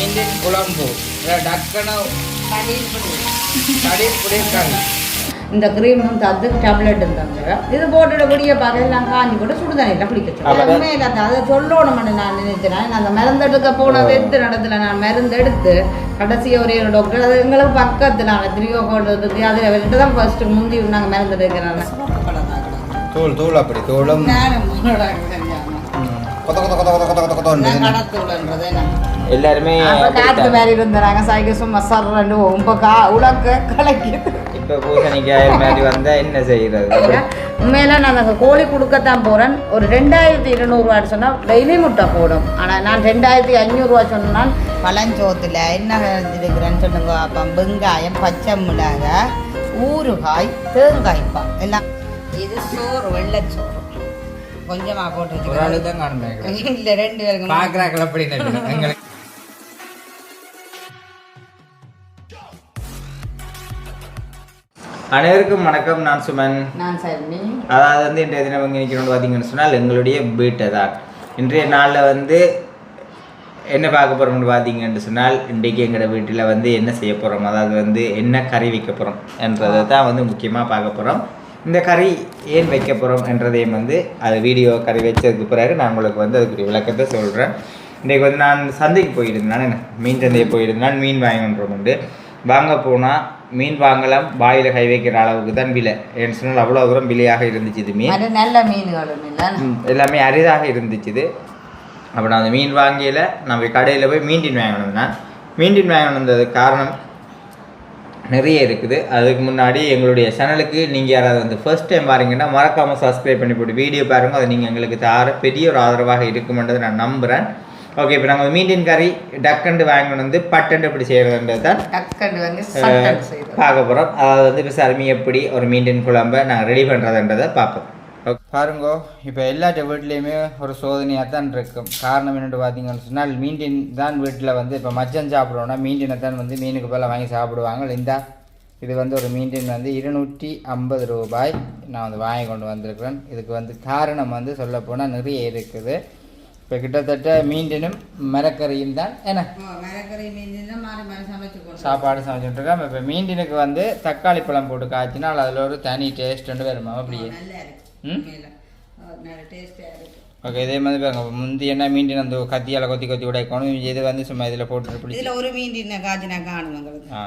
மீண்டின் குழம்பு டக்குன்னு இந்த க்ரீமும் தந்து டேப்லெட் இருந்தாங்க இது போட்டுட்டு குடிய பகையெல்லாம் காஞ்சி போட்டு சுடுதண்ணியில் குடிக்க உண்மையில அந்த அதை சொல்லணும்னு நான் நினைச்சேன் நான் அந்த மருந்து எடுக்க போன வெத்து நடத்துல நான் மருந்து எடுத்து கடைசி ஒரே ஒரு டாக்டர் அது எங்களுக்கு பக்கத்தில் நாங்கள் திரியோ போடுறதுக்கு அதில் அவர்கிட்ட தான் ஃபர்ஸ்ட்டு முந்தி நாங்கள் மருந்து எடுக்கிறோம் தூள் தூள் அப்படி தூளும். கொத்த கொத்த கொத்த கொத்த கொத்த கொத்த கொத்த எல்லாருமே காத்து. மாதிரி இருந்தாங்க சாய்க்கு சும்மா சர்றண்டு இப்போ கா உலக்க கலக்கிது இப்ப பூசணிக்காய் மாதிரி வந்தா என்ன செய்யறது? உண்மையில நான் அந்த கோழி கொடுக்கத்தான் போகிறேன் ஒரு ரெண்டாயிரத்தி இருநூறுவான்னு சொன்னால் டெய்லி முட்டை போடும். ஆனால் நான் ரெண்டாயிரத்தி ஐநூறுரூவா சொன்னால் பழஞ்சோத்தில் என்ன இருக்கிறேன்னு சொல்லுங்க அப்போ வெங்காயம் பச்சை மிளகாய் ஊறுகாய் தேங்காய்ப்பா எல்லாம். இது சோறு வெள்ளைச்சோறு கொஞ்சமாக போட்டு வச்சுக்கிறேன் இல்லை ரெண்டு பேருக்கு பாக்குறாக்கள் அப்படி அனைவருக்கும் வணக்கம். நான் சுமன். நான் சரி அதாவது வந்து இன்றைய தினம் இங்கே நிற்கிறோம் பார்த்தீங்கன்னு சொன்னால் எங்களுடைய வீட்டை தான். இன்றைய நாளில் வந்து என்ன பார்க்க போகிறோம்னு பார்த்தீங்கன்னு சொன்னால் இன்றைக்கு எங்களோட வீட்டில் வந்து என்ன செய்ய போகிறோம் அதாவது வந்து என்ன கறி வைக்க போகிறோம் என்றதை தான் வந்து முக்கியமாக பார்க்க போகிறோம் இந்த கறி ஏன் வைக்க போகிறோம் என்றதையும் வந்து அது வீடியோ கறி வச்சதுக்கு பிறகு நான் உங்களுக்கு வந்து அதுக்குரிய விளக்கத்தை சொல்கிறேன் இன்றைக்கு வந்து நான் சந்தைக்கு போயிருந்தேன். நான் மீன் சந்தையை போயிருந்தேன். மீன் வாங்கின்றோம் உண்டு வாங்க போனால் மீன் வாங்கலாம் வாயில் கை வைக்கிற அளவுக்கு தான் விலை. ஏன்னு சொன்னால் அவ்வளோ தூரம் விலையாக இருந்துச்சு இது மீன். நல்ல மீன்களும் எல்லாமே அரிதாக இருந்துச்சு அப்போ நான் அந்த மீன் வாங்கியில் போய் கடையில் போய் மீன்டின் வாங்கணும் நான். மீன்டின் வாங்கணுன்றதுக்கு காரணம் நிறைய இருக்குது. அதுக்கு முன்னாடி எங்களுடைய சேனலுக்கு நீங்கள் யாராவது வந்து ஃபர்ஸ்ட் டைம் பாருங்கன்னா மறக்காமல் சப்ஸ்கிரைப் பண்ணி போட்டு வீடியோ பாருங்க. அது நீங்கள் எங்களுக்கு தார பெரிய ஒரு ஆதரவாக இருக்குமென்றதை நான் நம்புகிறேன் ஓகே இப்போ நாங்கள் மீன்டின் கறி டக்கண்டு வாங்கணும் வந்து பட்டண்டு எப்படி செய்கிறதுன்றது தான் டக்கண்டு வந்து பார்க்க போகிறோம் அதாவது வந்து இப்போ சருமி எப்படி ஒரு மீன்டின் குழம்பை நாங்கள் ரெடி பண்ணுறதுன்றதை பார்ப்போம். பாருங்கோ இப்போ எல்லாட்ட வீட்லேயுமே ஒரு சோதனையாக தான் இருக்கும். காரணம் என்னென்னு பார்த்தீங்கன்னு சொன்னால் மீன்டின் தான் வீட்டில் வந்து இப்போ மச்சம் சாப்பிட்றோன்னா மீன்டினை தான் வந்து மீனுக்கு பதிலாக வாங்கி சாப்பிடுவாங்க. இந்த இது வந்து ஒரு மீன்டின் வந்து இருநூற்றி ஐம்பது ரூபாய் நான் வந்து வாங்கி கொண்டு வந்திருக்கிறேன். இதுக்கு வந்து காரணம் வந்து சொல்லப்போனால் நிறைய இருக்குது. இப்போ கிட்டத்தட்ட மீன்டினும் மரக்கறியும் தான் என்ன? சாப்பாடு சமைச்சுட்ருக்கோம் இப்போ மீன்டினுக்கு வந்து தக்காளி பழம் போட்டு காய்ச்சினால் அதில் ஒரு தனி டேஸ்ட் ஒன்று வருமா அப்படியே? ம்? ஓகே இதே மாதிரி பாருங்க. முந்தி என்ன மீண்டின் அந்த கத்தியால் கொத்தி கொத்தி உடைக்கணும் இது வந்து சும்மா இதில் போட்டு இதுல ஒரு மீன் காய்ச்சி நான் காணும் ஆ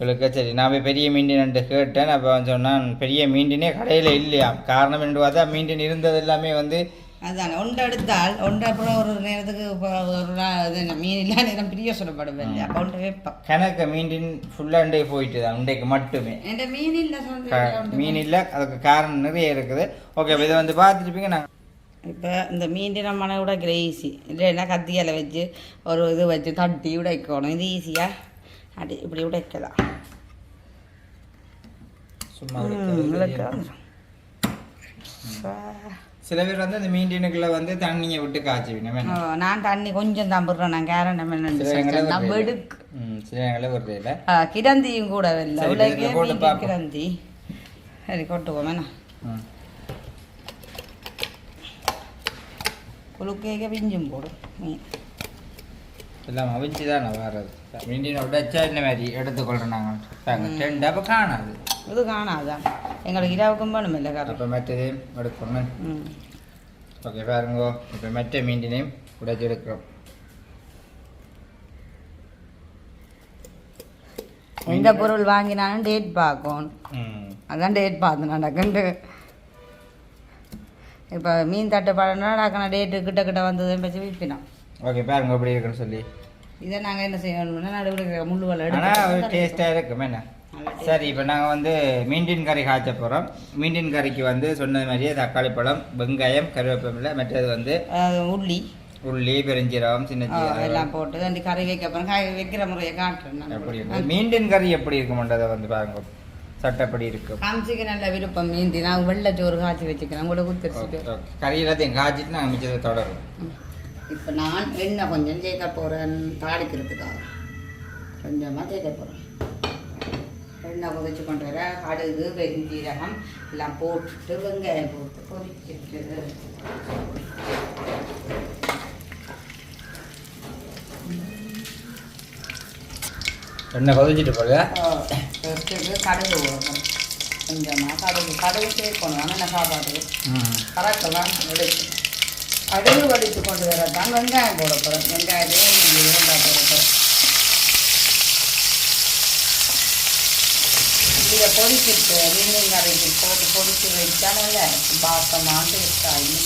இவளுக்கு சரி. நான் போய் பெரிய மீண்டின்ட்டு கேட்டேன். அப்போ சொன்னான் பெரிய மீண்டினே கடையில் இல்லையா காரணம் என்று பார்த்தா மீண்டின் இருந்தது எல்லாமே வந்து அதான் ஒன்று எடுத்தால் ஒன்று அப்புறம் ஒரு நேரத்துக்கு ஒரு நாள் மீன் இல்லா நேரம் பிரிய சொல்லப்படும் இல்லை அப்போ ஒன்று வைப்பேன் கணக்கு மீண்டின் ஃபுல்லாண்டே போயிட்டு தான் உண்டைக்கு மட்டுமே. என் மீன் இல்லை மீன் இல்லை அதுக்கு காரணம் நிறைய இருக்குது. ஓகே இதை வந்து பார்த்துருப்பீங்க நாங்கள் இப்போ இந்த மீன் நம்ம உடைக்கிற ஈஸி இல்லைன்னா கத்தியால் வச்சு ஒரு இது வச்சு தட்டி உடைக்கணும். இது ஈஸியாக அடி இப்படி உடைக்கலாம். சும்மா சில பேர் வந்து அந்த மீண்டினுக்குள்ள வந்து தண்ணியை விட்டு காய்ச்சுவீங்க ஓ, நான் தண்ணி கொஞ்சம் தான் போடுறேன் நான் கேரட் சில இடங்கள்ல நான் விடுறது இல்ல. வெடுக்கு. ம் சில இடங்களில் விடுறது இல்லை. ஆ, கிடந்தியும் கூட இல்லை. உலகே. கிடந்தி சரி கொட்டுவோம் என்ன? ம். குழுக்கேக்க பிஞ்சும் போடும் மீன் எல்லாம் அவிச்சு தான் வர்றது மீண்டின உடைச்சா இந்த மாதிரி எடுத்துக்கொள்கிறோம் நாங்கள் ரெண்டு அப்போ காணாது. இது காணாதான் எங்களுக்கு இரவுக்கும் வேணும் இல்லை கறி அப்போ மற்றது எடுக்கணும் ஓகே பாருங்கோ இப்போ மற்ற மீண்டினையும் உடைச்சு எடுக்கிறோம் எந்த பொருள் வாங்கினாலும் டேட் பார்க்கணும் ம் அதான் டேட் பார்த்து நடக்குண்டு இப்போ மீன் தட்டுப்பாடுனா நடக்கணும் டேட்டு கிட்ட கிட்ட வந்ததுன்னு வச்சு விற்பினோம் ஓகே பாருங்க எப்படி இருக்குன்னு சொல்லி இதை நாங்கள் என்ன செய்யணும்னா நடுவில் முள்ளு வலை எடுத்து டேஸ்ட்டாக இருக்கும் என்ன சரி இப்போ நாங்கள் வந்து மீண்டின் கறி காய்ச்ச போகிறோம் மீண்டின் கறிக்கு வந்து சொன்னது மாதிரியே தக்காளி பழம் வெங்காயம் கருவேப்பிலை மற்றது வந்து உள்ளி. உள்ளி பெருஞ்சீரகம் சின்ன ஆ, சீரகம் எல்லாம் போட்டு ரெண்டு கறி வைக்க அப்புறம் காய் வைக்கிற முறையை காட்டுறேன் நான். எப்படி இருக்கு? மீண்டின் கறி எப்படி இருக்குமன்றதை வந்து பாருங்க. சட்டப்படி இருக்கும் காமிச்சிக்க நல்ல விருப்பம் மீந்தி நான் வெள்ளை சோறு காய்ச்சி வச்சுக்கிறேன். உங்களுக்கு ஓகே. கறி எல்லாத்தையும் காய்ச்சிட்டு நாங்கள் மிச்சத்தை தொடரும். இப்போ நான் எண்ணெய் கொஞ்சம் சேர்க்க போகிறேன் தாளிக்கிறதுக்காக. கொஞ்சமாக சேர்க்க போகிறேன் எண்ணெய் கொதிச்சு கொண்டு வர கடுகு வெஞ்சீரகம் எல்லாம் போட்டுட்டு வெங்காயம் போட்டு கொதிச்சிட்டு எண்ணெய் கொதிச்சிட்டு ஃபஸ்ட்டுக்கு கடுகு போடணும் கொஞ்சமாக கடுகு. கடுகு சேர்க்கணும் ஆனால் என்ன சாப்பாட்டுக்கு ம். கரெக்டாக தான் வெடிச்சு. கடுகு வடித்து கொண்டு வரதான் வெங்காயம் போட போகிறோம் வெங்காயத்தையே நீங்கள் வெங்காயம் போட போகிறோம் இதை பொடிச்சிட்டு மீன் கரைக்கு போட்டு பொடிச்சு வச்சா நல்ல பாசமாக டேஸ்ட் ஆகி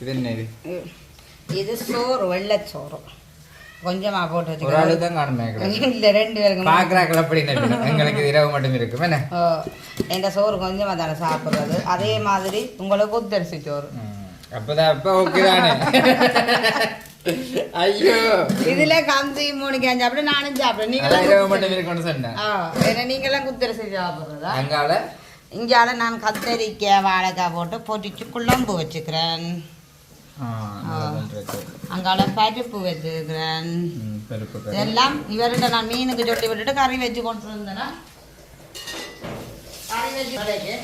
இது என்ன இது இது சோறு வெள்ளைச்சோறு கொஞ்சமாக போட்டு காணுமே இல்லை ரெண்டு பேருக்கு. பார்க்குறாக்கள் அப்படி எங்களுக்கு இரவு மட்டும் இருக்கும் என்ன இந்த சோறு கொஞ்சமாக தானே சாப்பிட்றது அதே மாதிரி உங்களுக்கு குத்தரிசி சோறு. அப்பதான் அப்ப ஓகே தானே ஐயோ இதுல கம்பி மூணு கேஞ்சு அப்படி நானும் சாப்பிடுறேன் நீங்களும் மட்டும் இருக்கும்னு சொன்னேன் ஏன்னா நீங்களாம் குத்தரிசி சாப்பிட்றதா அங்கால இங்கால நான் கத்தரிக்காய் வாழைக்காய் போட்டு பொரிச்சு குழம்பு வச்சுக்கிறேன். அங்கால பருப்பு வச்சுக்கிறேன் ம், பருப்பு கறி. இதெல்லாம் இவர்கிட்ட நான் மீனுக்கு சொல்லி விட்டுட்டு கறி வச்சு கொண்டு வந்தேன்னா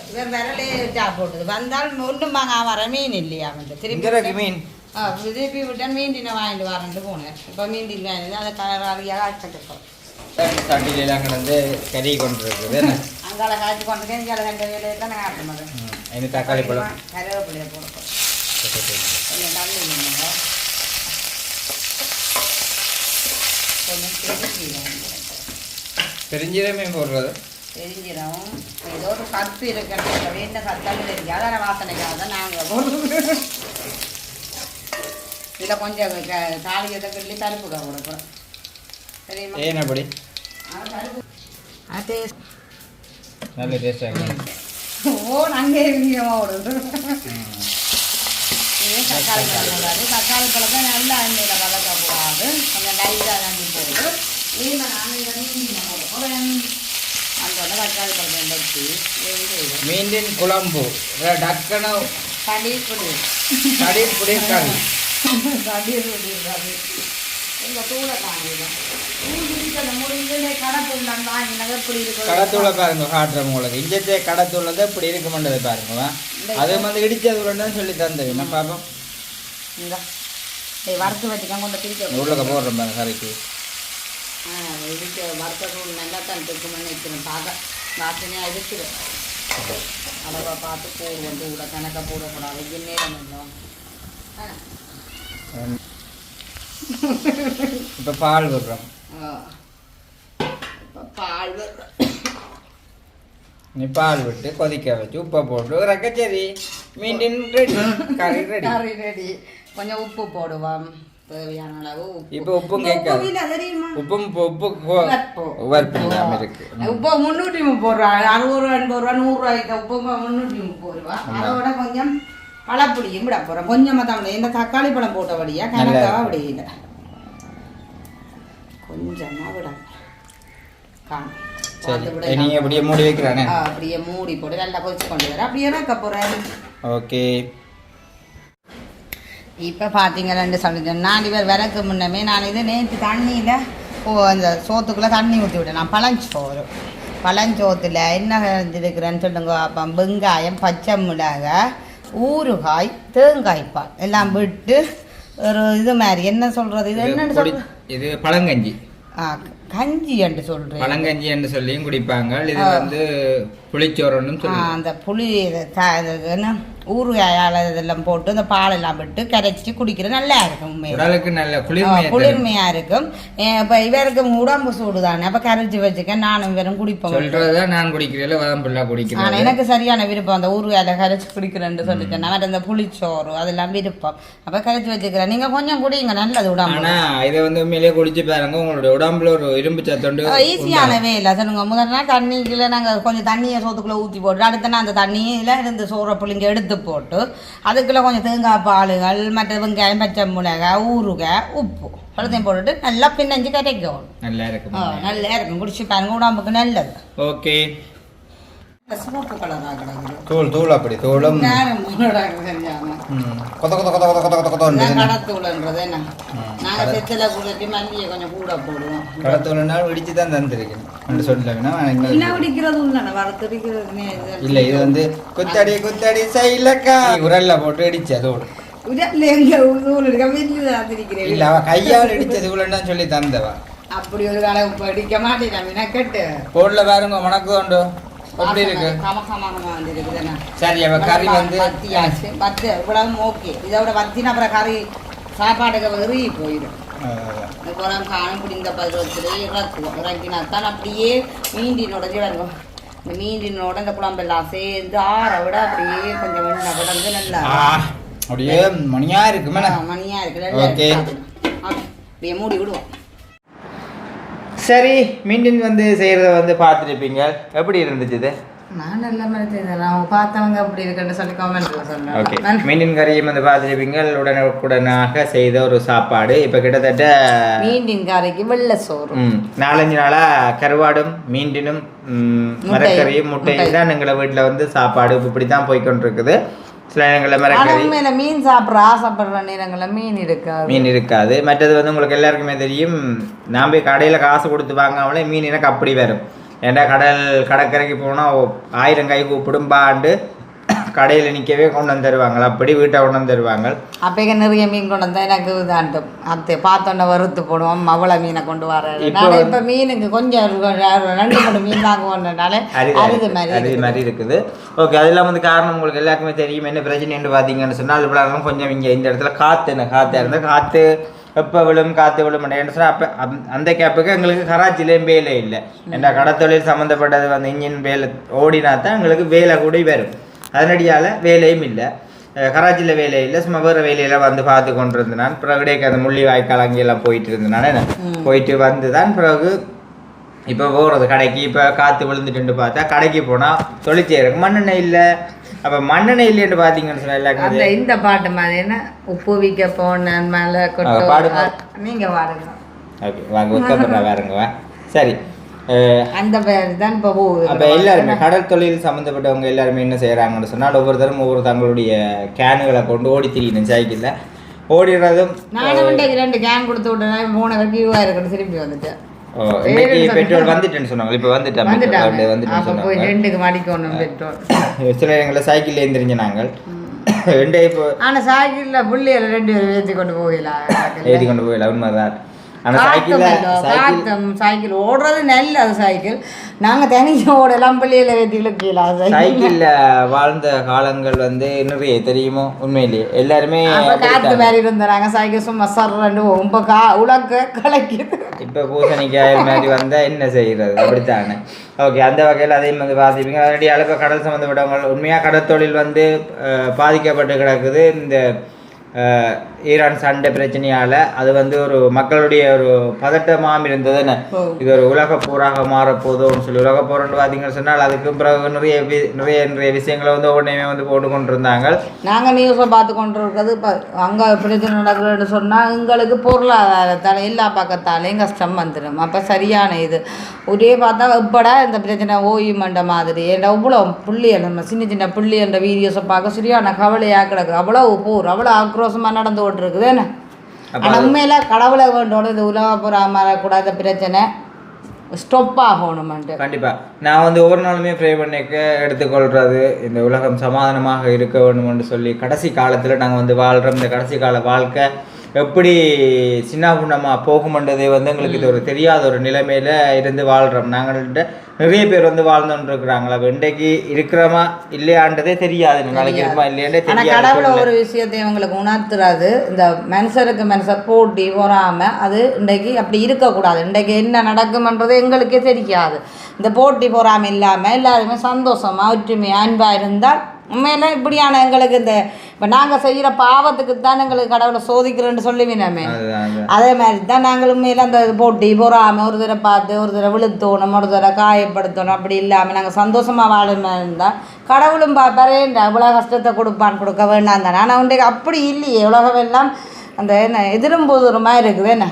இவர் விரலே சாப்பிட்டுது வந்தால் ஒன்றும் வாங்க வர மீன் இல்லையா வந்து திருப்பி மீன் ஆ திருப்பி விட்டா மீன் தின வாங்கிட்டு வரேன்ட்டு போனேன் இப்போ மீன் தின வாங்கிட்டு அதை கறியாக ஆக்கிட்டு சட்டில எல்லாம் கிடந்து கறி கொண்டு இருக்குது அங்கால காய்ச்சி கொண்டு இங்கே ரெண்டு வேலையை தான் நான் ஆட்ட மாட்டேன் இனி தக்காளி பழம் கருவேப்பிலையை போடுறோம் கொஞ்சம் விடுங்க கொஞ்சம் பெருஞ்சீரகம் பெருஞ்சீரமே போடுறது பெருஞ்சீரகம் ஏதோ ஒரு சத்து இருக்கிறது என்ன சத்தாலும் தெரியாது ஆனால் வாசனைக்காக தான் நாங்கள் போடுறோம் இதில் கொஞ்சம் தாளியத்தை கிள்ளி பருப்பு கொடுக்குறோம் தெரியுமா? ஏன் அப்படி ஆ, பருப்பு ஆ, taste. நல்ல டேஸ்டாக ஓ நாங்கள் எங்கேயோ ஓடுது தக்காளி பழம் கூடாது தக்காளி பழத்தை நல்லா எண்ணெயில் வளர்க்கக்கூடாது கொஞ்சம் லைட்டாக நாங்கள் போடுறேன் அதோட தக்காளி பழத்தை வச்சு மீண்டின் குழம்பு. டக்குனு கடி பொடி கடி புடி கறி. கடி பொடி இருக்காது எங்கள் தூளை முடிஞ்சு கடத்தூள் பாருங்க காட்டுறோம் உங்களுக்கு இஞ்சத்தை கடத்தூள் இப்படி இருக்குமென்றதை பாருங்க அதே மாதிரி இடிச்சது சொல்லி தந்தது நான் பார்ப்போம் வறுத்து வச்சுக்காம கொண்டு பிரிக்க உள்ளக்க போடுறோம் பாருங்க கறிக்கு ஆ இதுக்கு வறுத்த தூள் நல்லா தான் இருக்குமென்னு வைக்கணும் பார்க்க வாசனையாக இருக்குது. அளவாக பார்த்து போடுவோம் தூளை கணக்காக போடக்கூடாது. இது நேரம் கொஞ்சம் இப்போ பால் விடுறோம் பால் வரும். நீ பால் விட்டு கொதிக்க வச்சு உப்பை போட்டு ரக்கச்சேரி மீண்டின் ரெடி கறி ரெடி கறி ரெடி கொஞ்சம் உப்பு போடுவோம் தேவையான அளவு இப்போ உப்பும் கேட்காது உப்பும் உப்பு உவர்ப்பு. உவர்ப்பு இல்லாம இருக்கு உப்பு முந்நூற்றி முப்பது ரூபா அறுபது ரூபா எண்பது ரூபா நூறுரூவாய்க்கு உப்பு முந்நூற்றி முப்பது ரூபா அதோட கொஞ்சம் பழப்புளியும் விட போகிறோம் கொஞ்சமாக தான் இந்த தக்காளி பழம் போட்டபடியா கணக்காக விடையில கொஞ்சமாக விட அப்படியே மூடி வைக்கிறானே ஆ, அப்படியே மூடி போட்டு நல்லா கொதிச்சு கொண்டு வர அப்படியே வைக்க போகிறேன் ஓகே இப்போ பார்த்தீங்கன்னு சொல்லிட்டு நான் இவர் விறகு முன்னமே நான் இது நேற்று தண்ணியில் ஓ அந்த சோத்துக்குள்ளே தண்ணி ஊற்றி விட்டேன் நான் பழஞ்சோறு பழஞ்சோத்தில் என்ன இருக்கிறேன்னு சொல்லுங்க அப்போ வெங்காயம் பச்சை மிளகாய் ஊறுகாய் தேங்காய் பால் எல்லாம் விட்டு ஒரு இது மாதிரி. என்ன சொல்கிறது இது என்னன்னு சொல்றது? இது பழங்கஞ்சி. கஞ்சி என்று சொல்கிறேன் பழங்கஞ்சி என்று சொல்லியும் குடிப்பாங்க. இது வந்து புளிச்சோறுன்னு அந்த புளி என்ன ஊறுகாயால் இதெல்லாம் போட்டு இந்த பாலெல்லாம் விட்டு கரைச்சி குடிக்கிற நல்லா இருக்கும் உண்மையில. உடலுக்கு நல்ல ஆ, குளிர்மையை தரும். குளிர்மையா இருக்கும். இப்போ இவருக்கு உடம்பு சூடு தானே அப்போ கரைச்சி வச்சுக்க நானும் இவரும் குடிப்போம். சொல்றதுதான் நான் குடிக்கிறேன் ஆனா குடிக்கிறேன். எனக்கு சரியான விருப்பம் அந்த ஊறுகாயில கரைச்சி குடிக்கிறேன்னு சொல்லிட்டேன். நான் அந்த புளிச்சோறு அதெல்லாம் விருப்பம். அப்ப கரைச்சி வச்சுக்கிறேன். நீங்க கொஞ்சம் குடிங்க நல்லது உடம்பு. ஆனா இதை வந்து உண்மையிலேயே குடிச்சு பாருங்க உங்களுடைய உடம்புல ஒரு இரும்பு சத்துண்டு ஈஸியான வேலை சொல்லுங்க முதல் நாள் தண்ணிக்குள்ள நாங்கள் கொஞ்சம் தண்ணியை சோத்துக்குள்ளே ஊற்றி போட்டு அடுத்த நாள் அந்த தண்ணியில் இருந்து சோறை புளிங்க எடுத்து போட்டு அதுக்குள்ளே கொஞ்சம் தேங்காய் பாலுகள் மற்ற வெங்காயம் பச்சை மிளகாய் ஊறுகாய் உப்பு எல்லாத்தையும் போட்டுட்டு நல்லா பின்னஞ்சு கரைக்கும் நல்லா இருக்கும் நல்லா இருக்கும் குடிச்சு பாருங்க உடம்புக்கு நல்லது. ஓகே சிவப்பு கலராக கிடக்குது. தூள் தூள் அப்படி தூளும். ம். கொத கொத கொத கொத கொத கொத கொத கடத்தூள்ன்றது என்ன? நாங்கள் செத்தில் குளிச்சு மல்லியை கொஞ்சம் கூட போடுவோம். கடத்தூள்னால் இடிச்சு தான் தந்திருக்கேன் என்று எங்களுக்கு என்ன குடிக்கிறது தானே வறுத்தடிக்கிறது இல்ல இது வந்து குத்தடி குத்தடி சைலக்கா. உரல்ல போட்டு இடிச்சு அதோடு உடல்ல எங்க ஊர் இருக்க. வீட்டுல இருக்கிறேன் இல்ல அவ கையால் இடிச்சது இவ்வளோ சொல்லி தந்தவா. அப்படி ஒரு காலை படிக்க மாட்டேன் மெனக்கட்டு போடல பாருங்க உனக்கு உண்டு. எப்படி இருக்கு. கமகமாக வந்துருக்குதுண்ணா சரி அவ கறி வந்து பத்தியாச்சு பத்து இவ்வளவு ஓகே. இதோட பத்தினா அப்புறம் கறி சாப்பாடுக்கு வெறி போயிடும். அப்புறம் காணும் பிடிந்த பருவத்திலே இறக்குவோம் இறக்கினா தான் அப்படியே மீண்டினோட இறங்கும் இந்த மீண்டினோட இந்த குழம்பெல்லாம் சேர்ந்து ஆற விட அப்படியே கொஞ்சம் வெண்ணெய் கிடந்து நல்லா அப்படியே மணியா இருக்கு மணியா இருக்கு அப்படியே மூடி விடுவோம். சரி மீண்டும் வந்து செய்கிறத வந்து பார்த்துருப்பீங்க. எப்படி இருந்துச்சு இது? நான் நல்ல மாதிரி செய்தேன். நான் பார்த்தவங்க அப்படி இருக்குன்னு சொல்லி கமெண்ட்ல ஓகே சொன்னேன். மீனின் கறியும் வந்து பார்த்துருப்பீங்க. உடனுக்குடனாக செய்த ஒரு சாப்பாடு. இப்போ கிட்டத்தட்ட மீண்டின் கறிக்கு வெள்ளை சோறு. நாலஞ்சு நாளாக கருவாடும் மீண்டினும் மரக்கறியும் முட்டையும் தான் எங்களை வீட்டில் வந்து சாப்பாடு இப்படி தான் போய்க்கொண்டிருக்குது. சில நேரங்களில் மரக்கறி. மீன் சாப்பிட்ற ஆசைப்படுற நேரங்கள்ல மீன் இருக்காது. மீன் இருக்காது. மற்றது வந்து உங்களுக்கு எல்லாருக்குமே தெரியும் நான் போய் கடையில் காசு கொடுத்து வாங்காமலே மீன் எனக்கு அப்படி வரும். ஏன்டா கடல் கடற்கரைக்கு போனால் ஆயிரம் கை கூப்பிடும்பாண்டு கடையில் நிற்கவே கொண்டு வந்து தருவாங்க. அப்படி வீட்டை கொண்டு வந்து தருவாங்க. அப்போ நிறைய மீன் கொண்டு வந்தா எனக்கு இதாண்டும் அத்தை பார்த்தோன்னே வறுத்து போடுவோம் அவ்வளோ மீனை கொண்டு வர நான் இப்போ மீனுக்கு கொஞ்சம் ரெண்டு மூணு மீன் வாங்குவோம்னால அரிது மாதிரி அரிது. மாதிரி இருக்குது. ஓகே அதெல்லாம் வந்து காரணம் உங்களுக்கு எல்லாருக்குமே தெரியும். என்ன பிரச்சனைன்னு பார்த்தீங்கன்னு சொன்னால் இவ்வளோ கொஞ்சம் இங்கே இந்த இடத்துல காற்று என்ன காற்று இருந்தால் காற்று எப்போ விழும் காற்று விழும் என்ன சொன்னால் அப்போ அந்த கேப்புக்கு எங்களுக்கு கராச்சிலேயும் வேலை இல்லை. ஏன்னா கடத்தொழில் சம்மந்தப்பட்டது வந்து இன்ஜின் வேலை ஓடினா தான் எங்களுக்கு வேலை கூட வரும். அதனடியால் வேலையும் இல்லை. கராச்சியில் வேலை இல்லை சும்மா வேறு வேலையெல்லாம் வந்து பார்த்து கொண்டு இருந்தேன் பிறகு அந்த முள்ளி வாய்க்கால் அங்கெல்லாம் போயிட்டு இருந்தேன் போயிட்டு வந்து தான் பிறகு இப்போ போகிறது கடைக்கு. இப்போ காற்று விழுந்துட்டு பார்த்தா கடைக்கு போனால் தொழிற்சேருக்கு மண்ணெண்ணெய் இல்லை. அப்போ மண்ணெண்ணெய் இல்லைன்னு பார்த்தீங்கன்னு சொன்னால் இந்த பாட்டு மாதிரி என்ன? உப்பு விற்க போனேன் மேலே பாடுங்க. கொட்டு நீங்க பாடுங்க. ஓகே வாங்க வேறுங்க வா. சரி. அந்த தான் இப்போ அப்போ எல்லாருமே கடல் தொழில் சம்மந்தப்பட்டவங்க எல்லாருமே என்ன செய்கிறாங்கன்னு சொன்னால் ஒவ்வொருத்தரும் ஒவ்வொரு தங்களுடைய கேனுகளை கொண்டு ஓடி திரியணும் சைக்கிளில். ஓடிடுறதும் நானும் ரெண்டு கேன் கொடுத்து விட்டேன். மூணு கியூவாக இருக்கணும் திரும்பி வந்துட்டேன். ஓ, பெட்ரோல் வந்துட்டேன்னு சொன்னாங்க. இப்போ வந்துட்டேன் சொன்னாங்க. ரெண்டுக்கு மடிக்கணும் பெட்ரோல். சில இடங்களில் சைக்கிளில் எழுந்திரிஞ்ச நாங்கள். ரெண்டே இப்போ ஆனா சாய்க்கிளில் புள்ளியில் ரெண்டு பேரும் ஏற்றி கொண்டு போகலாம் ஏற்றி கொண்டு போயிடலாம் உண்மைதான். சைக்கிள். சைக்கிள். ஓடுறது நல்ல சைக்கிள். நாங்க தனியாக ஓடலாம் பிள்ளையில இழுக்கலாம் சைக்கிள். சைக்கிளில் வாழ்ந்த காலங்கள் வந்து நிறைய தெரியுமோ உண்மையிலேயே எல்லாருமே அப்படித்தான். மாதிரி இருந்தாங்க சைக்கிள் சும்மா சர்றண்டு இப்போ கா உலக்க கலக்கிது இப்போ பூசணிக்காய் மாதிரி வந்தால் என்ன செய்கிறது அப்படித்தானே. ஓகே அந்த வகையில் அதையும் வந்து பார்த்துப்பீங்க அதனுடைய அளவு கடல் சம்மந்தப்பட்டவங்க உண்மையாக கடற்தொழில் வந்து பாதிக்கப்பட்டு கிடக்குது. இந்த ஈரான் சண்டை பிரச்சனையால் அது வந்து ஒரு மக்களுடைய ஒரு பதட்டமாம் இருந்தது என்ன ஓ. இது ஒரு உலக போராக மாறப்போதோன்னு சொல்லி உலக பார்த்தீங்கன்னு சொன்னால் அதுக்கு பிறகு நிறைய நிறைய நிறைய விஷயங்களை வந்து உடனே வந்து போட்டு கொண்டு இருந்தாங்க நாங்க நியூஸை பார்த்து கொண்டு இருக்கிறது இப்போ அங்கே பிரச்சனை நடக்குதுன்னு சொன்னா எங்களுக்கு பொருளாதாரத்தால் எல்லா பக்கத்தாலையும் கஷ்டம் வந்துடும் அப்போ சரியான இது. ஒரே பார்த்தா எப்படா இந்த பிரச்சனை ஓய்வுமண்ட மாதிரி? ஏன்டா இவ்வளோ புள்ளி நம்ம சின்ன சின்ன புள்ளி என்ற வீடியோஸை பார்க்க சரியான கவலையாக கிடக்கு. அவ்வளோ போர் அவ்வளோ ஆக்ரோஷமாக நடந்து கொண்டிருக்குது என்ன? அப்ப ஆனால் உண்மையில கடவுளை வேண்டோட இந்த உலக புறாமக்கூடாத பிரச்சனை. ஸ்டொப் ஆகணுமென்ட்டு. கண்டிப்பா. நான் வந்து ஒவ்வொரு நாளுமே ப்ரே பண்ணிக்க எடுத்துக்கொள்றது இந்த உலகம் சமாதானமாக இருக்க வேணும்னு சொல்லி கடைசி காலத்துல நாங்க வந்து வாழ்றோம். இந்த கடைசி கால வாழ்க்கை எப்படி சின்ன புண்ணமா போகுமன்றதை வந்து எங்களுக்கு இது ஒரு தெரியாத ஒரு நிலைமையில இருந்து வாழ்றோம். நாங்கள்கிட்ட நிறைய பேர் வந்து வாழ்ந்துட்டு இருக்கிறாங்களா இன்றைக்கு இருக்கிறோமா இல்லையான்றதே தெரியாது. நாளைக்கு இருக்குமா இல்லையாண்டே தெரியாது கடவுளை. ஒரு விஷயத்தை இவங்களுக்கு உணர்த்துறாது இந்த மனுஷருக்கு மனுஷர் போட்டி பொறாம அது இன்றைக்கு அப்படி இருக்கக்கூடாது. இன்றைக்கு என்ன நடக்கும்ன்றது எங்களுக்கே தெரியாது. இந்த போட்டி பொறாமை இல்லாம எல்லாருமே சந்தோஷமா ஒற்றுமையா அன்பா இருந்தால் உண்மையில இப்படியான எங்களுக்கு இந்த இப்போ நாங்கள் செய்கிற பாவத்துக்கு தான் எங்களுக்கு கடவுளை சோதிக்கிறேன்னு சொல்லுவினமே. அதே மாதிரி தான் நாங்களும் மேலே அந்த போட்டி பொறாமல் ஒரு தடவை பார்த்து ஒரு தடவை விழுத்தோணும் ஒரு தடவை காயப்படுத்தணும் அப்படி இல்லாமல் நாங்கள் சந்தோஷமாக வாழணும் இருந்தால் கடவுளும் பார்ப்பாரேன் அவ்வளோ கஷ்டத்தை கொடுப்பான் கொடுக்க வேண்டாம் தானே. ஆனால் உண்டைக்கு அப்படி இல்லையே. உலகம் எல்லாம் அந்த என்ன எதிரும்போது ஒரு மாதிரி இருக்குது என்ன?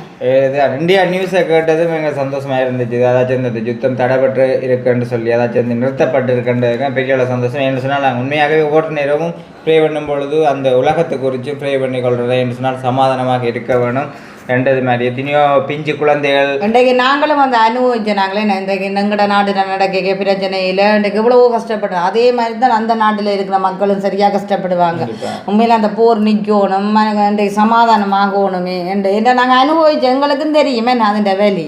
இந்தியா நியூஸை கேட்டதும் எங்களுக்கு சந்தோஷமா இருந்துச்சு. ஏதாச்சும் இந்த யுத்தம் தடைபட்டு இருக்குன்னு சொல்லி ஏதாச்சும் இந்த நிறுத்தப்பட்டு இருக்குன்றது பெரிய சந்தோஷம். என்ன சொன்னால் நாங்கள் உண்மையாகவே ஓட்டு நேரமும் ப்ரே பண்ணும் பொழுது அந்த உலகத்தை குறித்து ப்ரே பண்ணி கொள்றதை என்று சொன்னால் சமாதானமாக இருக்க வேணும். ரெண்டது மாதிரி. எத்தனையோ பிஞ்சு குழந்தைகள். இன்றைக்கு நாங்களும் வந்து அனுபவிச்சோம் நாங்களே இன்றைக்கு எங்கட நாடு நடக்க பிரச்சனையில் இன்றைக்கு இவ்வளவோ கஷ்டப்படுறோம் அதே மாதிரி தான் அந்த நாட்டில் இருக்கிற மக்களும் சரியாக கஷ்டப்படுவாங்க. உண்மையில அந்த போர் நிற்கணும் இன்றைக்கு சமாதானம் ஆகணுமே என்று என்ன நாங்கள் அனுபவிச்சோம் எங்களுக்கும் தெரியுமே நான் அதுன்ற வேலி.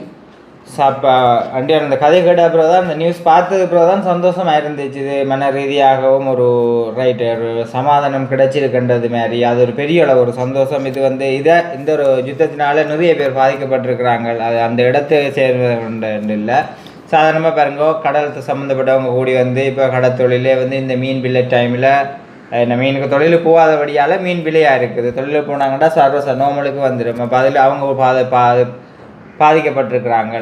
சாப்பா அண்டி அந்த கதை கேட்ட அப்புறம் தான் அந்த நியூஸ் பார்த்தது அப்புறம் தான் சந்தோஷமாக இருந்துச்சு இது மன ரீதியாகவும் ஒரு ரைட் ஒரு சமாதானம் கிடைச்சிருக்கின்றது மாதிரி. அது ஒரு பெரிய அளவு ஒரு சந்தோஷம். இது வந்து இதை இந்த ஒரு யுத்தத்தினால நிறைய பேர் பாதிக்கப்பட்டிருக்கிறாங்க. அது அந்த இடத்தை சேர்ந்த இல்லை. சாதாரணமாக பாருங்க கடல் சம்மந்தப்பட்டவங்க கூடி வந்து இப்போ கடத்தொழிலே வந்து இந்த மீன் பிள்ளை டைமில் இந்த மீனுக்கு தொழில் போகாதபடியால் மீன் பிள்ளையாக இருக்குது. தொழில் போனாங்கன்னா சர்வச நோமலுக்கு வந்துடும் அப்போ அதில் அவங்க பாதை பா பாதிக்கப்பட்டிருக்கிறாங்க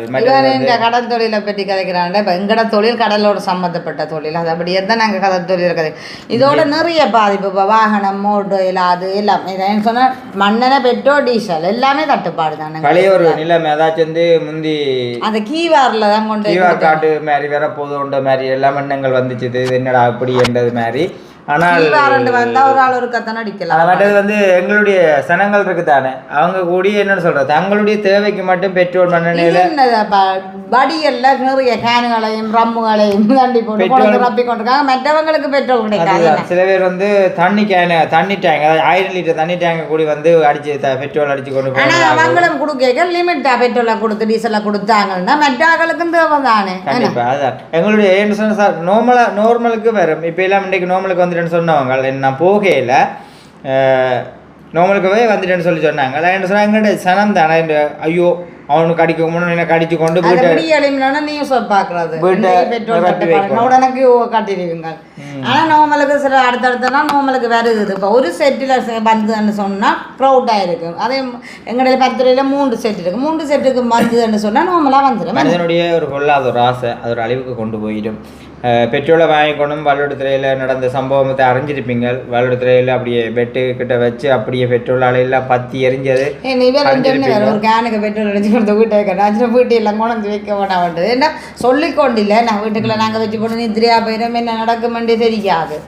இந்த கடல் தொழிலை பற்றி கதைக்கிறாங்க இப்போ எங்கட தொழில் கடலோட சம்மந்தப்பட்ட தொழில். அது அப்படியே தான் நாங்கள் கடல் தொழில் கதை இதோட நிறைய பாதிப்பு. இப்போ வாகனம் மோட்டர் அது எல்லாம். இதை சொன்னால் மண்ணெண்ணெய் பெட்ரோல் டீசல் எல்லாமே தட்டுப்பாடு தானே. பழைய ஒரு நிலைமை. ஏதாச்சும் வந்து முந்தி அந்த கீவாரில் தான் கொண்டு ஜீவா காட்டு மாதிரி வேற போதுன்ற மாதிரி எல்லாம் எண்ணங்கள் வந்துச்சு இது என்னடா அப்படி என்றது மாதிரி. ஆனால் மற்றது வந்து எங்களுடைய சனங்கள் இருக்கு தானே அவங்க கூடி என்னன்னு சொல்றது? தங்களுடைய தேவைக்கு மட்டும் பெட்ரோல் மண்ணெண்ணெயில வடிகள்ல நிறைய கேனுகளையும் ரம்முகளையும் தண்டி போட்டு ரப்பி கொண்டிருக்காங்க. மற்றவங்களுக்கு பெட்ரோல் கிடைக்காது. சில பேர் வந்து தண்ணி கேன தண்ணி டேங்க் அதாவது ஆயிரம் லிட்டர் தண்ணி டேங்க் கூடி வந்து அடிச்சு பெட்ரோல் அடிச்சு கொண்டு ஆனா அவங்களும் கொடுக்க லிமிட்டா பெட்ரோலை கொடுத்து டீசலை கொடுத்தாங்கன்னா மற்றவர்களுக்கும் தேவை தானே கண்டிப்பா அதான் எங்களுடைய என்ன நார்மலா நார்மலுக்கு வரும். இப்போ எல்லாம் இன்றைக்கு நார்மலுக்கு வந்துட்டேன்னு சொன்னவங்க. நான் போகையில் நார்மலுக்கவே வந்துட்டேன்னு சொல்லி சொன்னாங்க. என்ன சொன்னாங்க? சனம் தானே? ஐயோ அவனுக்கு அடிக்க முன்னாடி என்ன கடிச்சு கொண்டு போயிட்டு நியூஸ் பாக்குறது. வீட்டை. உடனே காட்டிடுவீங்க ஆனா நோமலுக்கு சில அடுத்தடுத்தனா நோமலுக்கு வருது. இப்போ ஒரு செட்டில் வந்ததுன்னு சொன்னா க்ரௌடாக இருக்கும். அதே எங்களுடைய பத்துறையில் மூன்று செட் இருக்கு. மூன்று செட்டுக்கு வந்ததுன்னு சொன்னா நோமலாக வந்துடும் மனிதனுடைய ஒரு பொல்லாத ஒரு ஆசை. அது ஒரு அழிவுக்கு கொண்டு போயிடும். பெட்ரோலை வாங்கி கொண்டும் வல்லுடுத்துறையில் நடந்த சம்பவத்தை அறிஞ்சிருப்பீங்க. வல்லுடுத்துறையில் அப்படியே பெட்டு கிட்ட வச்சு அப்படியே பெட்ரோல் அலையெல்லாம் பத்தி எரிஞ்சது. ஒரு கேனுக்கு பெட்ரோல் அடிச்சு கொடுத்து வீட்டை கட்டாச்சு வீட்டு எல்லாம் கொண்டு வைக்க வேண்டாம் என்ன சொல்லிக்கொண்டில்ல நான் வீட்டுக்குள்ள நாங்கள் வச்சு போட்டு நித்ரியா போயிடும் என்ன நடக்குமென்றே தெரியாது.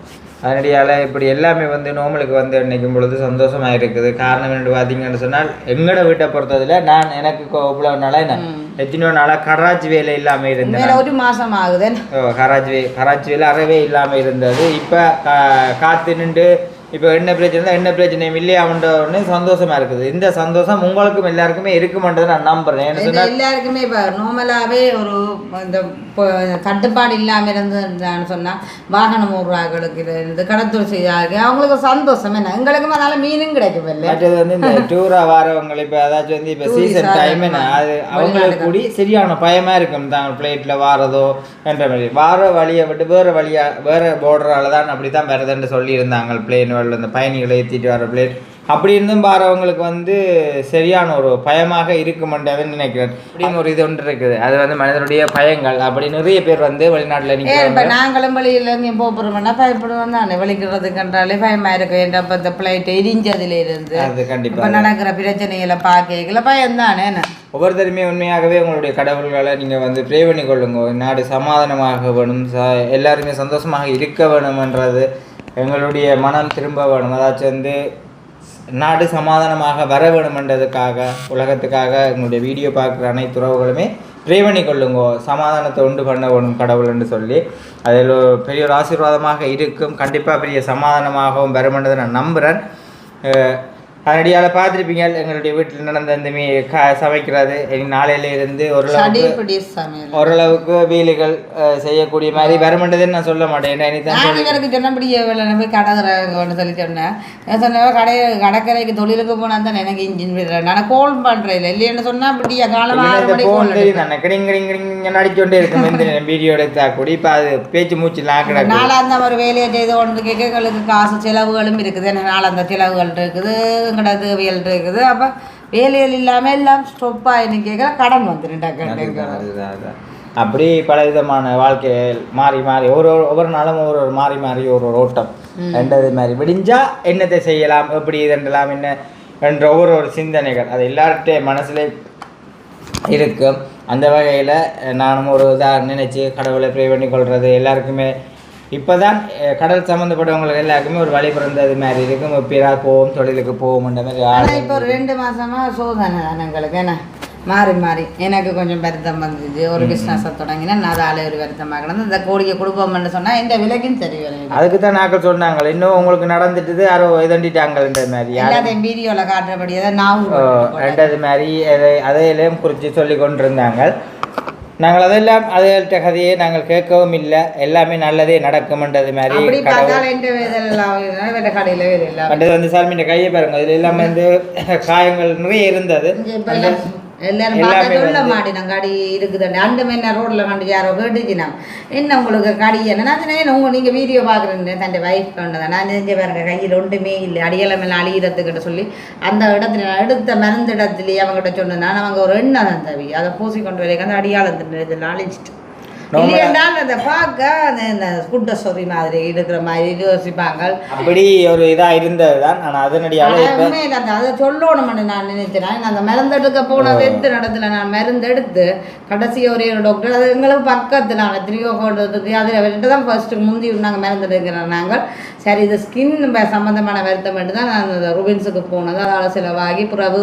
அதனடியால் இப்படி எல்லாமே வந்து நோமலுக்கு வந்து நினைக்கும் பொழுது சந்தோஷமா இருக்குது. காரணம் என்ன பார்த்தீங்கன்னு சொன்னால் எங்களோட வீட்டை பொறுத்ததில் நான் எனக்கு இவ்வளவு நாளாக என்ன? எத்தனையோ நாளாக கராச்சி வேலை இல்லாமல் இருந்தேன் ஒரு மாசம் ஆகுது. ஓ, கராச்சி வே கராச்சி வேலை அறவே இல்லாமல் இருந்தது. இப்போ கா காத்து நின்று இப்போ என்ன பிரச்சனை தான் என்ன பிரச்சனையும் இல்லையாமன்ற உடனே சந்தோஷமா இருக்குது. இந்த சந்தோஷம் உங்களுக்கும் எல்லாருக்குமே இருக்குமென்றதை நான் நம்புறேன். ஏன்னு இது சொன்னால் எல்லாருக்குமே இப்போ நார்மலாகவே ஒரு இந்த கட்டுப்பாடு இல்லாமல் இருந்துன்னு சொன்னால் வாகனம் ஓடுறாங்களுக்கு இருந்து கடத்தல் செய்யாங்க அவங்களுக்கு சந்தோஷம் என்ன? எங்களுக்கும் அதனால மீனும் கிடைக்கும் இல்லை மற்றது வந்து இந்த டூரா வரவங்க இப்போ ஏதாச்சும் வந்து இப்போ சீசன் டைம் என்ன? அது அவங்களுக்கு கூடி சரியான பயமா இருக்கும் தாங்க பிளேட்ல வாரதோ என்ற மாதிரி. வார வழியை விட்டு வேற வழியா வேற போர்டரால தான் அப்படி தான் வருதுன்னு சொல்லியிருந்தாங்க பிளேன் இந்த பயணிகளை ஏற்றிட்டு வர பிளேன் அப்படி இருந்தும் பாரவங்களுக்கு வந்து சரியான ஒரு பயமாக இருக்குமென்றதுன்னு நினைக்கிறேன் அப்படின்னு ஒரு இது ஒன்று இருக்குது. அது வந்து மனிதனுடைய பயங்கள். அப்படி நிறைய பேர் வந்து வெளிநாட்டில் ஏன் இப்போ நிற்கிறாங்க நாங்களும் வெளியில் எங்கேயும் போகிறோம்னா பயப்படுவோம் தானே? வலிக்கிறதுக்குன்றாலே பயமாக இருக்கும். ஏன்டா இப்போ இந்த பிளைட் எரிஞ்சதுல இருந்து அது கண்டிப்பா இப்போ நடக்கிற பிரச்சனைகளை பார்க்கல பயம் தானே? ஒவ்வொருத்தருமே உண்மையாகவே உங்களுடைய கடவுள்களை நீங்கள் வந்து ப்ரே பண்ணி கொள்ளுங்க நாடு சமாதானமாக வேணும். ச எல்லாருமே சந்தோஷமாக இருக்க வேணும்ன்றது எங்களுடைய மனம் திரும்ப வேணும். அதாச்சும் வந்து நாடு சமாதானமாக வர வேணுமென்றதுக்காக உலகத்துக்காக எங்களுடைய வீடியோ பார்க்குற அனைத்து உறவுகளுமே ப்ரே பண்ணி சமாதானத்தை உண்டு பண்ண வேணும் கடவுள்னு சொல்லி. அதில் ஒரு பெரிய ஒரு ஆசீர்வாதமாக இருக்கும். கண்டிப்பாக பெரிய சமாதானமாகவும் வருமென்றதை நான் நம்புகிறேன் அதனடியால் பார்த்துருப்பீங்க எங்களுடைய வீட்டில் நடந்த இந்த மீ க சமைக்கிறது நாளையில இருந்து ஓரளவுக்கு ஓரளவுக்கு வீலுகள் செய்யக்கூடிய மாதிரி நான் சொல்ல மாட்டேன். இனி தான் நான் சொல்லி இவருக்கு சொன்னபடி வேலை போய் கடற்கரை சொல்லி சொன்னேன். நான் சொன்னேன் கடை கடற்கரைக்கு தொழிலுக்கு போனால் தான் எனக்கு இன்ஜின் விடுறேன் நான் கோல் பண்ணுறேன் இல்லை. இல்லைன்னு சொன்னால் அப்படியா காலம் ஆறு இந்த மணி ஃபோன் தெரியும் தானே கிடிங் கிடிங் கிடிங் நடிச்சோண்டே இருக்கும் இந்த வீடியோ எடுத்தா கூட. இப்போ அது பேச்சு மூச்சு கிடக்கு. நாளாந்த ஒரு வேலையை செய்து கொண்டு கேட்க எங்களுக்கு காசு செலவுகளும் இருக்குது. நாளாந்த செலவுகள் இருக்குது. எங்கட தேவைகள் இருக்குது. அப்போ வேலைகள் இல்லாமல் எல்லாம் ஸ்டொப்பாக கேட்குற கடன் அதுதான். அப்படி பல விதமான வாழ்க்கையில் மாறி மாறி ஒரு ஒவ்வொரு நாளும் ஒரு ஒரு மாறி மாறி ஒரு ஒரு ஓட்டம். ரெண்டது மாதிரி. விடிஞ்சா என்னத்தை செய்யலாம் எப்படி இதெல்லாம் என்ன என்ற ஒவ்வொரு ஒரு சிந்தனைகள். அது எல்லார்கிட்ட மனசுல இருக்கும். அந்த வகையில் நானும் ஒரு இதாக நினைச்சு கடவுளை ப்ரே பண்ணி கொள்வது எல்லாருக்குமே இப்போதான் அஹ், கடல் சம்மந்தப்பட்டவங்களுக்கு எல்லாருக்குமே ஒரு வழி பிறந்தது மாதிரி இருக்கும். எப்பயா போவோம் தொழிலுக்கு போவோம்ன்ற மாதிரி ஆனா ஆள் இப்போ ஒரு ரெண்டு மாசமா சோதனை தான் எங்களுக்கு என்ன? மாறி மாறி. எனக்கு கொஞ்சம் வருத்தம் வந்துச்சு. ஒரு பிஸ்னஸை தொடங்கினா நான் அதால ஒரு வருத்தமாக கிடந்து இந்த கோழியை கொடுப்போம்னு சொன்னா எந்த விலைக்கும் சரி வரையும் அதுக்கு தான் நாக்கள் சொன்னாங்க இன்னும் உங்களுக்கு நடந்துட்டுது யாரோ இதண்டிட்டாங்கன்ற மாதிரி. எல்லாத்தையும் வீடியோல காட்டுறபடியே தான் நான் ரெண்டாவது மாதிரி அதை- அதையெல்லாம் குறித்து சொல்லி கொண்டிருந்தாங்க. நாங்கள் அதெல்லாம் அதுகள்கிட்ட கதையை நாங்கள் கேட்கவும் இல்லை. எல்லாமே நல்லதே நடக்கும்ன்றது மாதிரி கடையில வந்து சார்மின் கையை பாருங்க இதுல எல்லாமே வந்து காயங்கள் நிறைய இருந்தது. எல்லாரும் பார்த்தா சொல்ல மாட்டேன். கடி இருக்குதுண்டு அந்த மாதிரி ரோட்ல கண்டு யாரோ கேட்டுச்சுனா என்ன உங்களுக்கு கடி என்ன? நான் சொன்னேன், உங்க நீங்க வீடியோ பாக்குறேன் தன் வைஃப் கண்டதான் நான் செஞ்ச பாருங்க கையில் ஒன்றுமே இல்லை. அடியெல்லாம் எல்லாம் அழிகிறதுக்கிட்ட சொல்லி அந்த இடத்துல எடுத்த மருந்து இடத்துலயே அவங்ககிட்ட சொன்னேன் அவங்க ஒரு எண்ணெய் தவி அதை பூசி கொண்டு வரைக்கும் அந்த அடியாளத்தின் இதெல்லாம் அழிச்சிட்டு இல்லையென்றால் அந்த பார்க்க அந்த சொறி மாதிரி இருக்கிற மாதிரி யோசிப்பாங்க அப்படி ஒரு இதா இருந்தது தான் அந்த அதை சொல்லணும்னு நான் நினைச்சேன் நான் அந்த மருந்து எடுக்க போனது எடுத்து நடத்துல நான் மருந்து எடுத்து கடைசி ஒரே டாக்டர் அது எங்களுக்கு பக்கத்து நாங்கள் எத்தனையோ அதில் வந்துட்டு தான் ஃபர்ஸ்ட்டு முந்தி நாங்கள் மருந்து எடுக்கிறோம் நாங்கள். சரி இது ஸ்கின் சம்மந்தமான வருத்தம் தான் நான் ருபின்ஸுக்கு போனது. அதால் சிலவாகி பிறகு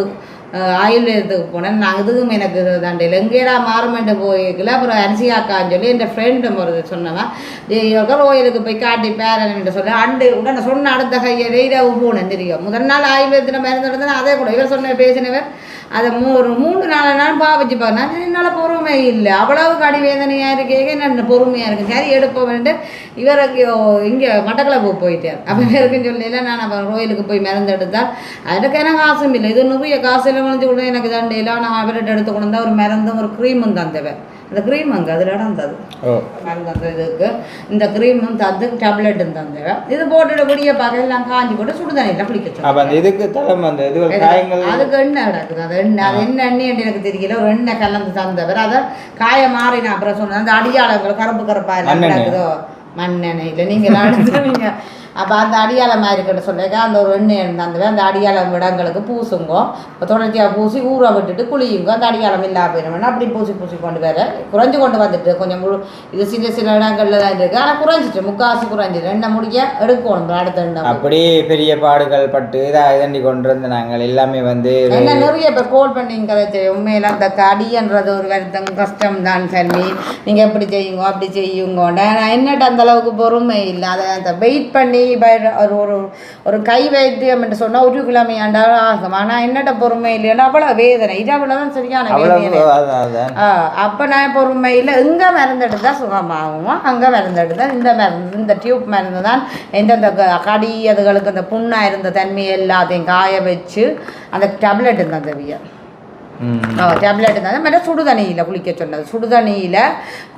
ஆயுர்வேதத்துக்கு போனேன் நான் இதுவும் எனக்கு தண்டையில் எங்கேடா மாறுமெண்டு போயிருக்கல அப்புறம் அரிசியாக்கான்னு சொல்லி என் ஃப்ரெண்டு ஒரு சொன்னவன் கோயிலுக்கு போய் காட்டி பேரன் சொல்லி அண்டு உடனே சொன்ன அடுத்த கையை இரவு போனேன் தெரியும் முதல் நாள் ஆயுர்வேதத்தில் மருந்து எடுத்தேன் அதே கூட இவர் சொன்ன பேசினவர் அதை மூ ஒரு மூணு நாலு நாள் பாவிச்சு பார்த்தேன் என்னால் பொறுமை இல்லை அவ்வளவு கடி வேதனையாக இருக்கே என்ன பொறுமையாக இருக்கு சரி எடுப்போம்ட்டு இவருக்கு இங்கே மட்டக்களப்பு போயிட்டார் அப்போ இருக்குன்னு சொல்லல நான் அப்புறம் கோயிலுக்கு போய் மருந்து எடுத்தால் அதுக்கு எனக்கு காசும் இல்லை இது நிறைய காசு விழுந்து கூட எனக்கு தண்டையில் நான் அவர்கிட்ட எடுத்து கொண்டு வந்தா ஒரு மருந்தும் ஒரு க்ரீமும் தந்தவன் அந்த க்ரீம் அங்கே அதில் நடந்தது. ஓ. மருந்து அந்த இதுக்கு. இந்த க்ரீமும் தந்து டேப்லெட்டும் தந்தவன் இது போட்டுட்டு குடிய பார்க்க எல்லாம் காஞ்சி போட்டு சுடு தண்ணியில் குளிக்க இதுக்கு அதுக்கு எண்ணெய் கிடக்குது. அது எண்ணெய் அது என்ன எண்ணெய் எனக்கு தெரியல. ஒரு எண்ணெய் கலந்து தந்தவர். அதை காய மாறின அப்புறம் சொன்னேன் அந்த அடியாளங்கள் கருப்பு கருப்பா எல்லாம் மண்ணெண்ணெய். கிடக்குதோ? மண்ணெண்ணெய். இல்லை நீங்கள் நடத்துவீங்க அப்போ அந்த அடியாளம் இருக்கட்ட சொல்லிக்க அந்த ஒரு எண்ணெய் தந்தவன் அந்த அடியாளம் இடங்களுக்கு பூசுங்கோ. இப்போ தொடர்ச்சியாக பூசி ஊற விட்டுட்டு குளியுங்க. அந்த அடியாளம் இல்லாம போயிடும் அப்படி பூசி பூசி கொண்டு வர குறைஞ்சு கொண்டு வந்துட்டு கொஞ்சம் முழு இது சின்ன சின்ன இடங்கள்ல தான் இருக்கு. ஆனால் குறைஞ்சிட்டு முக்காசு குறைஞ்சிட்டு எண்ணெய் முடிக்க எடுக்கணும் அடுத்த எண்ணெய் அப்படி பெரிய பாடுகள் பட்டு இதாக இதண்டி கொண்டு இருந்த நாங்கள் எல்லாமே வந்து என்ன நிறைய பேர் கோல் பண்ணி கதை உண்மையில அந்த கடின்றது ஒரு வருத்தம் கஷ்டம் தான் சரி நீங்க எப்படி செய்யுங்க அப்படி செய்யுங்க நான் என்னட்ட அந்த அளவுக்கு பொறுமை இல்லை. அதை அந்த வெயிட் பண்ணி ஒரு ஒரு ஒரு கை வைத்தியம் என்று சொன்னா ஒரு கிழமை ஆண்டாலும் ஆகும் ஆனா என்னட்ட பொறுமை இல்லைன்னா அவ்வளவு வேதனை. இது அவ்வளவுதான் சரியான வேதனை. அப்ப நான் பொறுமையில் இங்கே மருந்து எடுத்தா சுகமாகும்? அங்கே மருந்து எடுத்தா இந்த மருந்து இந்த டியூப் மருந்து தான் எந்தெந்த கடி அதுகளுக்கு அந்த புண்ணாக இருந்த தன்மை எல்லாத்தையும் காய வச்சு அந்த டேப்லெட் தந்தவிய. டேப்லெட் தந்த மாதிரி சுடுதண்ணியில் குளிக்க சொன்னது. சுடுதண்ணியில்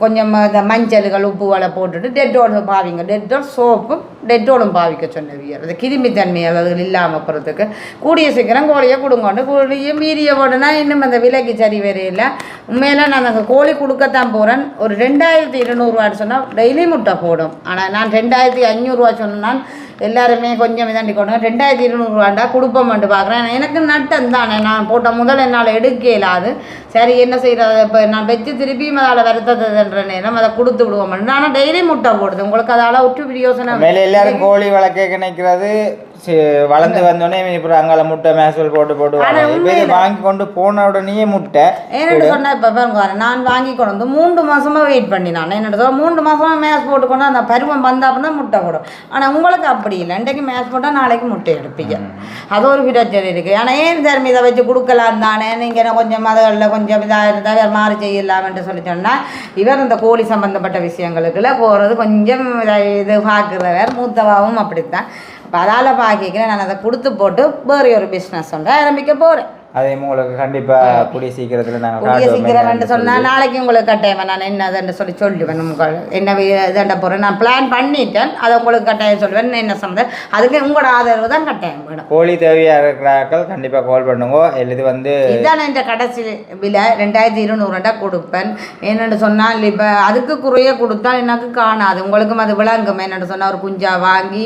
கொஞ்சம் இந்த மஞ்சள்கள் உப்புகளை போட்டுட்டு டெட்டோல் பாவிங்க. டெட்டோல் சோப்பும் டெட்டோலும் பாவிக்க சொன்னவியர் அந்த கிருமி அதாவது இல்லாமல் போகிறதுக்கு கூடிய சீக்கிரம் கோழியை கொடுங்கொண்டு கோழியை மீறிய போடுனா இன்னும் அந்த விலைக்கு சரி வரையில். உண்மையில நான் அந்த கோழி கொடுக்கத்தான் போகிறேன் ஒரு ரெண்டாயிரத்தி இருநூறுவான்னு சொன்னால் டெய்லி முட்டை போடும். ஆனால் நான் ரெண்டாயிரத்தி ஐநூறுரூவா சொன்னால் எல்லாருமே கொஞ்சம் இதாண்டி கொண்டு ரெண்டாயிரத்தி இருநூறுவாண்டா கொடுப்போம்ட்டு பார்க்குறேன் எனக்கு நட்டம் தானே. நான் போட்ட முதல் என்னால் எடுக்க அது. சரி என்ன செய்கிறது இப்போ நான் வச்சு திருப்பியும் அதால் வருத்ததுன்ற நேரம் அதை கொடுத்து விடுவோம். ஆனால் டெய்லி முட்டை போடுது. உங்களுக்கு அதால் ஒற்று பிரியோசனம் எல்லாரும் கோழி வளர்க்க நினைக்கிறது. வளர்ந்து வந்தோடனே இப்போ அங்கால முட்டை மேசல் போட்டு இதை வாங்கி கொண்டு போன உடனே முட்டை என்னட்டு சொன்னா இப்போ பாருங்க நான் வாங்கி கொண்டு வந்து மூன்று மாசமா வெயிட் பண்ணி நான் என்னட்டு சொல்ல மூன்று மாசமா மேஸ் போட்டு கொண்டு அந்த பருவம் வந்தாப்ப தான் முட்டை போடும். ஆனால் உங்களுக்கு அப்படி இல்லை. இன்றைக்கு மேஸ் போட்டால் நாளைக்கு முட்டை எடுப்பீங்க. அது ஒரு பிரச்சனை இருக்கு. ஆனால் ஏன் சார் இதை வச்சு கொடுக்கலாம் தானே? நீங்கள் கொஞ்சம் அதுகளில் கொஞ்சம் இதாக இருந்தால் வேறு மாறி செய்யலாம்ன்ட்டு சொல்லி சொன்னால் இவர் இந்த கோழி சம்பந்தப்பட்ட விஷயங்களுக்குள்ள போகிறது கொஞ்சம் இதை- இது பார்க்குறவர் மூத்தவாவும் அப்படித்தான். அப்போ அதால் நான் அதை கொடுத்து போட்டு வேறு ஒரு பிஸ்னஸ் ஒன்று ஆரம்பிக்க போகிறேன் அதே உங்களுக்கு கண்டிப்பா கூடிய சீக்கிரத்துல நாங்கள் கூடிய சீக்கிரம் சொன்னா நாளைக்கு உங்களுக்கு கட்டாயம். நான் என்னதுன்னு சொல்லி சொல்லுவேன் உங்களுக்கு என்ன இதாண்ட போகிறேன் நான் பிளான் பண்ணிட்டேன். அதை உங்களுக்கு கட்டாயம் சொல்லுவேன். என்ன சம்மந்தம் அதுக்கு உங்களோட ஆதரவு தான் கட்டாயம் வேணும் கோழி தேவையா இருக்கிறார்கள் கண்டிப்பா கால் பண்ணுங்க. இது வந்து இதுதான் என்ற கடைசி விலை. ரெண்டாயிரத்தி இருநூறுண்டா கொடுப்பேன். என்னென்னு சொன்னால் இப்போ அதுக்கு குறைய கொடுத்தா எனக்கு காணாது. உங்களுக்கும் அது விளங்கும். என்னென்னு சொன்னால் ஒரு குஞ்சா வாங்கி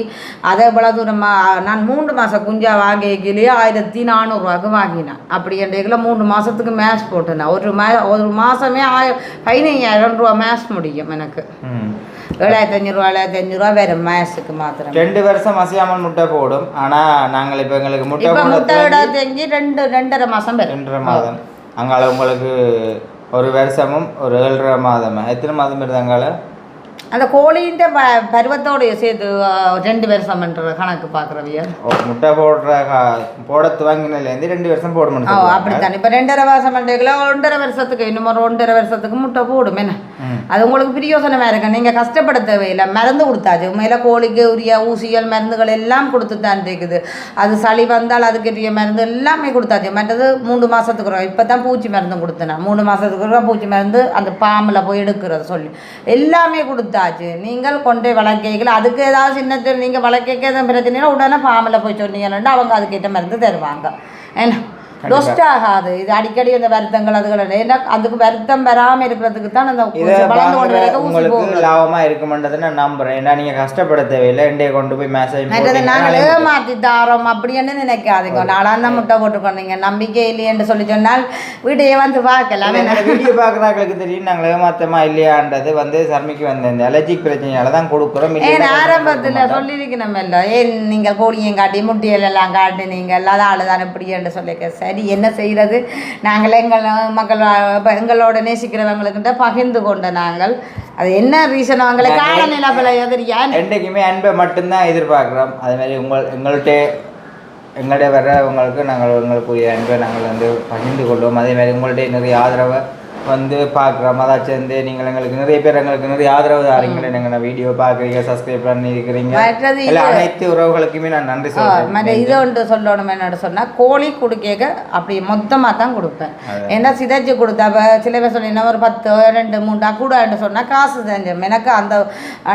அதை இவ்வளோ தூரமாக நான் மூன்று மாதம் குஞ்சா வாங்கிக்கலையே ஆயிரத்தி நானூறுரூவாக்கு வாங்கினேன். அப்படி என்றைக்குள்ள மூன்று மாதத்துக்கு மேட்ச் போட்டேன். ஒரு மா ஒரு மாதமே ஆய பதினைஞ்சாயிரம் ரூபா மேட்ச் முடியும் எனக்கு. ஏழாயிரத்தி அஞ்சூறுரூவா ஏழாயிரத்தி அஞ்சூறுரூவா வரும் மாதத்துக்கு மாத்திரம். ரெண்டு வருஷம் மசியாமல் முட்டை போடும். ஆனா நாங்கள் இப்ப எங்களுக்கு முட்டை இப்போ முட்டை விட தெங்கி ரெண்டு ரெண்டரை மாதம் வரும். ரெண்டரை மாதம். அங்கால உங்களுக்கு ஒரு வருஷமும் ஒரு ஏழரை மாதம்? எத்தனை மாதம் இருந்தாங்கால அந்த கோழியின் பருவத்தோடைய சேர்த்து ரெண்டு வருஷம்ன்ற கணக்கு பார்க்குறவியா முட்டை போடுற போட துவங்கினதுலேருந்து ரெண்டு வருஷம் போட ஓ அப்படித்தான். இப்போ ரெண்டரை வருஷம் பண்ணுறீங்களா ஒன்றரை வருஷத்துக்கு இன்னும் ஒரு ஒன்றரை வருஷத்துக்கு முட்டை போடும் என்ன? அது உங்களுக்கு பிரியோசனமாக இருக்கு நீங்கள் கஷ்டப்பட தேவையில்லை மருந்து கொடுத்தாச்சு. உண்மையில கோழிக்கு உரிய ஊசிகள் மருந்துகள் எல்லாம் கொடுத்து தான் இருக்குது. அது சளி வந்தால் அதுக்கு உரிய மருந்து எல்லாமே கொடுத்தாச்சு. மற்றது மூணு மாதத்துக்கு இப்போ தான் பூச்சி மருந்து கொடுத்தேன் மூணு மாதத்துக்கு ஒரு பூச்சி மருந்து அந்த பாம்பில் போய் எடுக்கிறது சொல்லி. எல்லாமே ஆச்சு நீங்கள் கொண்டே வழக்கைகள். அதுக்கு ஏதாவது சின்னத்தில் நீங்கள் வழக்கைக்கு எதுவும் பிரச்சனைனா உடனே ஃபார்மில் போய் சொன்னீங்கன்னா அவங்க அதுக்கேற்ற மருந்து தருவாங்க. ஏன்னா டொஸ்ட் ஆகாது இது அடிக்கடி அந்த வருத்தங்கள் அதுகள் ஏன்னா அதுக்கு வருத்தம் வராமல் இருக்கிறதுக்கு தான் அந்த உங்களுக்கு போகுது. லாபமா இருக்குமென்றதை நான் நம்புறேன். ஏன்னா நீங்க கஷ்டப்பட தேவையில்லை. இண்டைய கொண்டு போய் மேசேஜ் நாங்கள் ஏமாற்றி தாரோம் அப்படின்னு நினைக்காதீங்க. நாளாக தான் முட்டை போட்டுக்கொண்டீங்க நம்பிக்கை இல்லையென்று சொல்லி சொன்னால் வீட்டையே வந்து பார்க்கலாம். வீடியோ பார்க்குறாங்களுக்கு தெரியும். நாங்கள் ஏமாத்தமா இல்லையான்றது வந்து சர்மிக்கு வந்த இந்த அலர்ஜிக் பிரச்சனையால தான் கொடுக்குறோம். ஏன் ஆரம்பத்தில் சொல்லியிருக்கணும் இல்லை ஏன் நீங்கள் கோழியும் காட்டி முட்டியல் எல்லாம் காட்டி நீங்கள் இல்லாத ஆளு தான் இப்படி என்று சொல்லிக்க சரி. என்ன செய்கிறது நாங்கள் எங்கள் மக்கள் எங்களோட நேசிக்கிறவங்களுக்கிட்ட பகிர்ந்து கொண்ட நாங்கள். அது என்ன ரீசன் அவங்களை காலநிலை பிள்ளை எதிரியா? என்றைக்குமே அன்பை மட்டும்தான் எதிர்பார்க்குறோம். அதே மாதிரி உங்கள் எங்கள்கிட்ட எங்கள்கிட்ட வர்றவங்களுக்கு நாங்கள் உங்களுக்குரிய அன்பை நாங்கள் வந்து பகிர்ந்து கொள்வோம். அதே மாதிரி உங்கள்கிட்ட நிறைய ஆதரவை வந்து பார்க்குறோம். அதாச்சும் வந்து நீங்கள் எங்களுக்கு நிறைய பேர் எங்களுக்கு நிறைய ஆதரவு தாரீங்களே. நீங்கள் வீடியோ பார்க்குறீங்க சப்ஸ்கிரைப் பண்ணி இருக்கிறீங்க மற்றது இல்லை அனைத்து உறவுகளுக்குமே நான் நன்றி மற்ற சொல்கிறேன் இதை ஒன்று சொல்லணும் என்னோட சொன்னால் கோழி கொடுக்க அப்படி மொத்தமாக தான் கொடுப்பேன். ஏன்னா சிதைச்சு கொடுத்தா சில பேர் சொன்னீங்கன்னா ஒரு பத்து ரெண்டு மூணு கூடன்னு சொன்னால் காசு செஞ்சோம் எனக்கு அந்த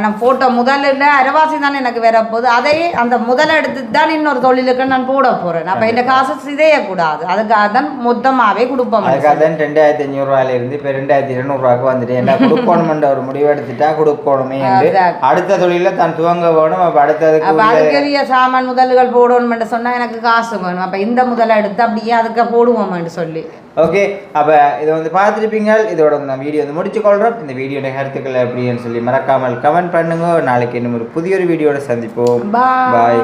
நான் போட்ட முதல்ல அரைவாசி தானே எனக்கு வேற போகுது. அதையே அந்த முதல் எடுத்து தான் இன்னொரு தொழிலுக்கு நான் போட போகிறேன் அப்போ இந்த காசு சிதையக்கூடாது. அதுக்காக தான் மொத்தமாகவே கொடுப்போம். அதுக்காக தான் ரெண்டாயிரத்தி அஞ்சூறுவாயில இருந்து இப்போ ரெண்டாயிரத்தி இருநூறுவாக்கு வந்துட்டு என்ன கொடுக்கணுமென்ற ஒரு முடிவு எடுத்துட்டா கொடுக்கணுமே என்று. அடுத்த தொழில தான் துவங்க வேணும். அப்போ அடுத்ததுக்கு அதுக்குரிய சாமான் முதல்கள் போடணும்னு சொன்னால் எனக்கு காசு வேணும். அப்போ இந்த முதல்ல எடுத்து அப்படியே அதுக்கு போடுவோம்னு சொல்லி. ஓகே அப்போ இதை வந்து பார்த்துருப்பீங்க இதோட நான் வீடியோ வந்து முடிச்சு கொள்கிறோம் இந்த வீடியோட கருத்துக்கள் எப்படின்னு சொல்லி மறக்காமல் கமெண்ட் பண்ணுங்க. நாளைக்கு இன்னும் ஒரு புதிய ஒரு வீடியோட சந்திப்போம். பாய்